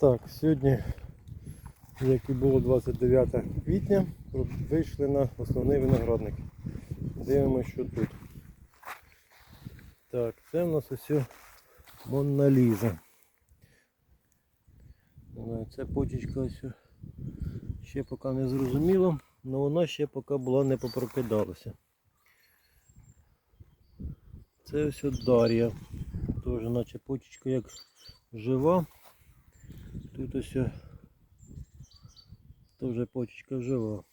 Так, сьогодні, як і було 29 квітня, вийшли на основний виноградник. Дивимося, що тут. Так, це в нас ось Монна Ліза. Не Це почечка ось ще поки не зрозуміло, але вона ще поки була не попрокидалася. Це ось Дар'я. Теж наче почечка як жива. Тут ось о- теж почечка жива.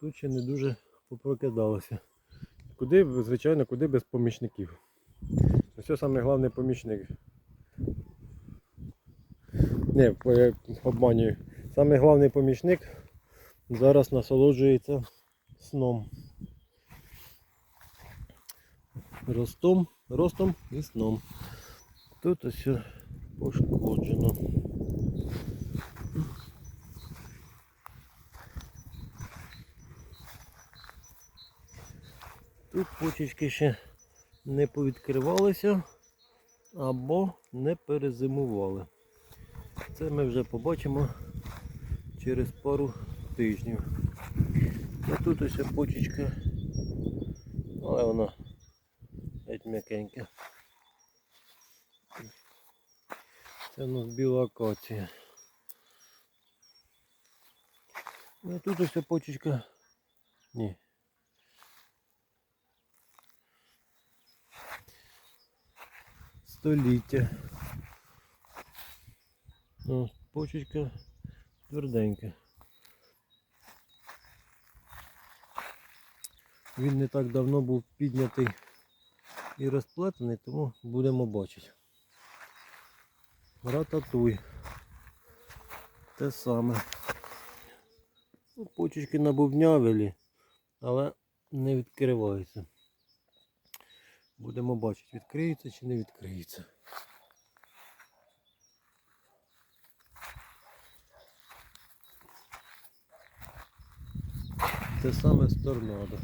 Тут ще не дуже попрокидалося. Куди, звичайно, куди без помічників. Ось саме головний помічник. Не, я обманюю. Саме головний помічник зараз насолоджується сном. Ростом, ростом і сном. Тут ось пошкоджено. Тут почечки ще не повідкривалися або не перезимували. Це ми вже побачимо через пару тижнів. А тут ось почечка, але вона геть м'якенька. Це у нас біла акація. Ну, тут ось почечка. Ні. Століття. Ну, почечка тверденька. Він не так давно був піднятий і розплетений, тому будемо бачити. Рататуй. Те саме. Ну, Почечки набувнявелі, але не відкриваються. Будемо бачити, відкриється чи не відкриється. Те саме з торнадо.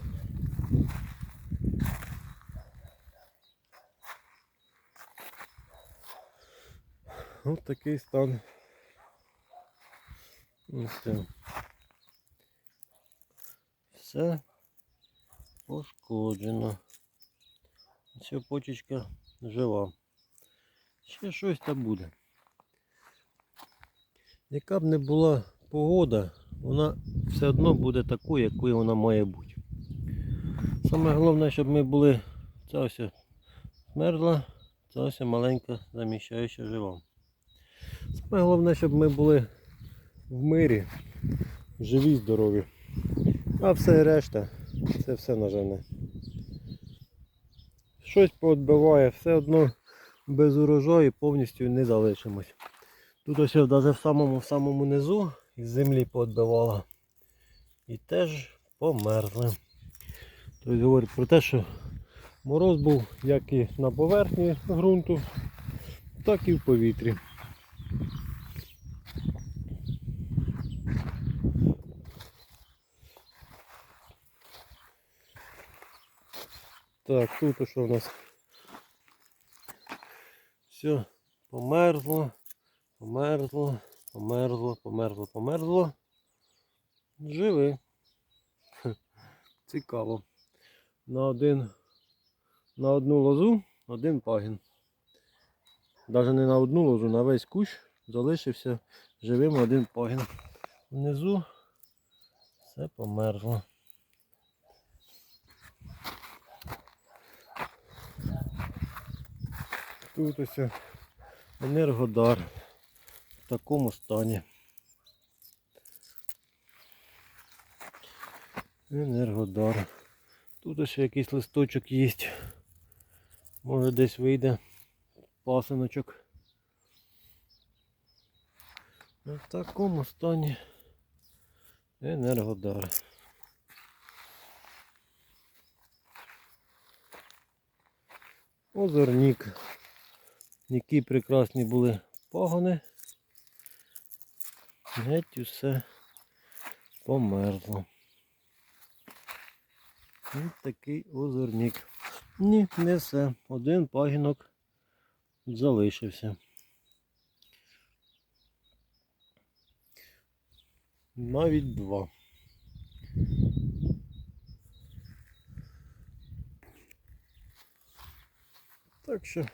Ось такий стан. Ось це. Все пошкоджено. Все почечка жива. Ще щось там буде. Яка б не була погода, вона все одно буде такою, якою вона має бути. Саме головне, щоб ми були, ця ось змерзла, ця ось маленька заміщаюча жива. Саме головне, щоб ми були в мирі, живі, здорові. А все решта, це все наживне. Щось поотбиває, все одно без урожаю повністю не залишимось. Тут ось навіть в самому в самому низу із землі поотбивала. І теж померзли. Тобто говорить про те, що мороз був як і на поверхні ґрунту, так і в повітрі. Так, тут що у нас? Все, померзло, померзло, померзло, померзло, померзло. Живи. Цікаво. На один, на одну лозу один пагін. Навіть не на одну лозу, на весь кущ залишився живим один пагін. Внизу все померзло. Тут ось енергодар в такому стані. Енергодар. Тут ось якийсь листочок є. Може десь вийде пасиночок. В такому стані енергодар. Озорнік. Які прекрасні були пагони. Геть усе померзло. Ось такий озорнік. Ні, не все. Один пагінок залишився. Навіть два. Так що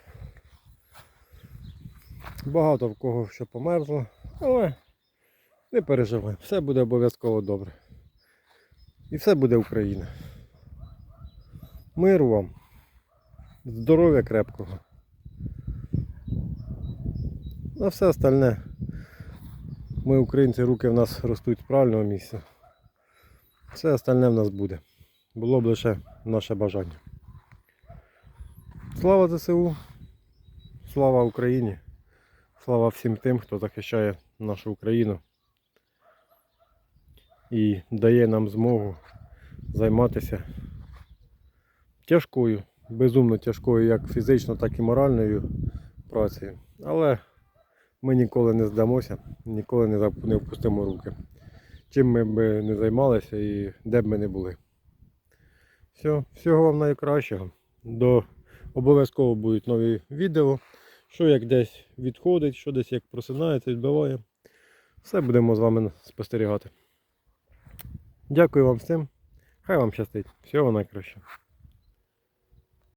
багато в кого що померзло, але не переживай, все буде обов'язково добре. І все буде Україна. Миру вам, здоров'я крепкого. А все остальне. Ми, українці, руки в нас ростуть з правильного місця. Все остальне в нас буде. Було б лише наше бажання. Слава ЗСУ! Слава Україні! Слава всім тим, хто захищає нашу Україну і дає нам змогу займатися тяжкою, безумно тяжкою, як фізично, так і моральною працею. Але ми ніколи не здамося, ніколи не впустимо руки. Чим ми б не займалися і де б ми не були. Все, всього вам найкращого. До обов'язково будуть нові відео. Що як десь відходить, що десь як просинається, відбиває. Все будемо з вами спостерігати. Дякую вам всім. Хай вам щастить. Всього найкращого.